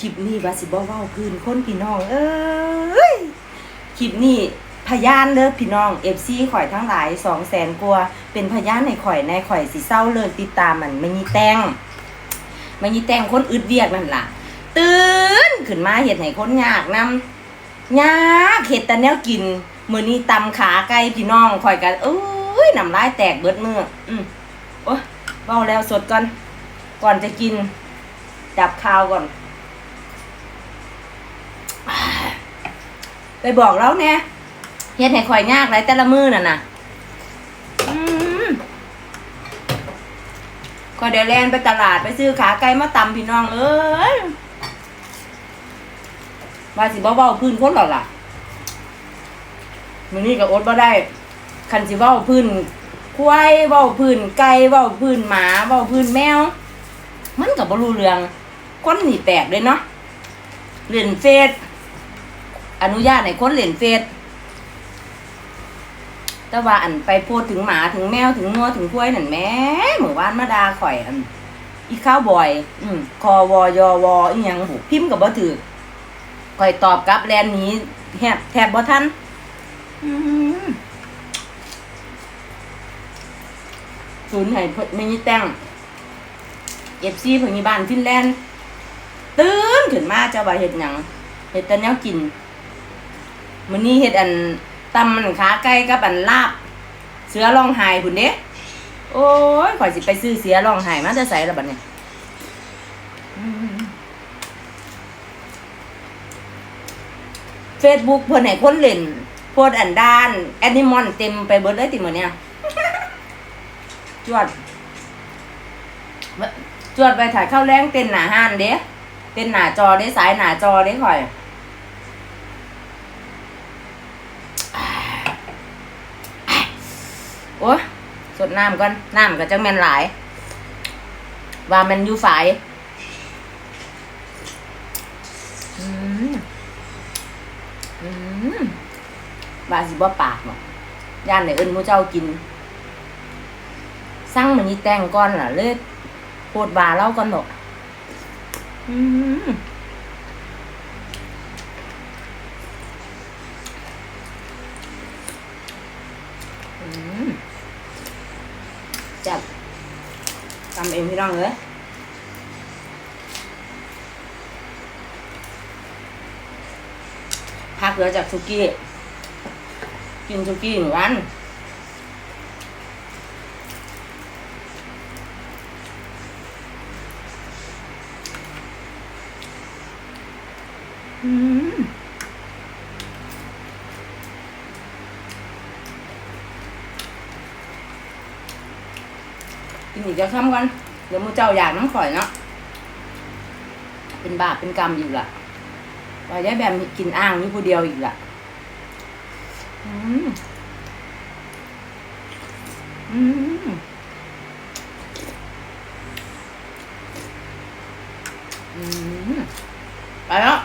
คลิปนี้ว่าสิบ่เว้าพื้นคนพี่น้อง เอ้ยคลิปนี้พยานเด้อพี่น้อง FC ข่อยทั้งหลาย200,000กว่าเป็นพยานในข่อยในข่อยสิเศร้าเลิกติดตามมันไม่มีแตงไม่มีแตงคนอึดเวียกนั่นล่ะ ตื่นขึ้นมาเฮ็ดให้คนยากนำยากเฮ็ดแต่แนวกินมือนี้ตำขาไก่พี่น้องข่อยกันเอ้ยน้ำลายแตกเบิดมืออืมโอ้ยเว้าแล้วสดก่อน ก่อนจะกิน ดับคาวก่อน ไปบอกแล้วเนี่ยเฮ็ดให้ข่อยยากไรแต่ละมือน่ะนะก็เดี๋ยวแลนไปตลาดไปซื้อขาไก่มาตำพี่น้องเอ้ยว่าสิบ่เว้าพื้นคนหรอล่ะมื้อนี้ก็อดบ่ได้คันสิเว้าพื้นควายเว้าพื้นไก่เว้าพื้นหมาเว้าพื้นแมว มันก็บ่รู้เรื่องคนนี่แปลกเลยเนาะเล่นเฟซ อนุญาตให้คนเล่นเฟซแต่ว่าอันไปโพดถึงหมาถึงแมวถึงงัวถึงควายนั่นแม่เมื่อวานมาดาข่อยอัน อีข้าวบอย อืมคอวอยอวออีหยังบุพิมพ์กับบ่ถือข่อยตอบกลับแลนนี้แทบแทบบ่ทันศูนย์ให้ไม่มีแต่งเอฟซีเพิ่นมีบ้านฟินแลนด์ตื่นขึ้นมาเจ้าว่าเฮ็ดหยังเฮ็ดแต่แนวกิน มื้อนี้เฮ็ดอันตำมันขาไก่กับอันลาบ เสือร้องไห้พุ่นเด้โอ้ยข่อยสิไปซื้อเสือร้องไห้มาจะใส่ละบัดนี้เฟซบุ๊กเพิ่นให้คนเล่นโพสต์อันด้านแอนิมอนเต็มไปเบิดเลยติมื้อเนี้ยจวดจวดไปถ่ายข้าวแรงเต้นหนาห้านเด้เต้นหนาจอเด้สายหนาจอเด้ข่อย โอ้สดน้ำก่อนน้ำก็จังแมนหลาย ว่ามันอยู่ฝายอืมอืมว่าสิบ่ปากหรอกย่านไหนเอิ้นหมูเจ้ากิน สั่งมันนี่แต่งก่อนล่ะเลยโคตรบาเล่าก่อนดอกอืมอืม จับทำเองพี่น้องเลยพักเหลือจากสุกี้ กินสุกี้หนึ่งวันอืม กินอีกจะซ้ำกันเดี๋ยวมูเจ้าอยากน้ำข่อยเนาะเป็นบาปเป็นกรรมอยู่ละว่ายายแบบกินอ่างอยู่ผู้เดียวอีกละอืมอืมอืมไปแล้ว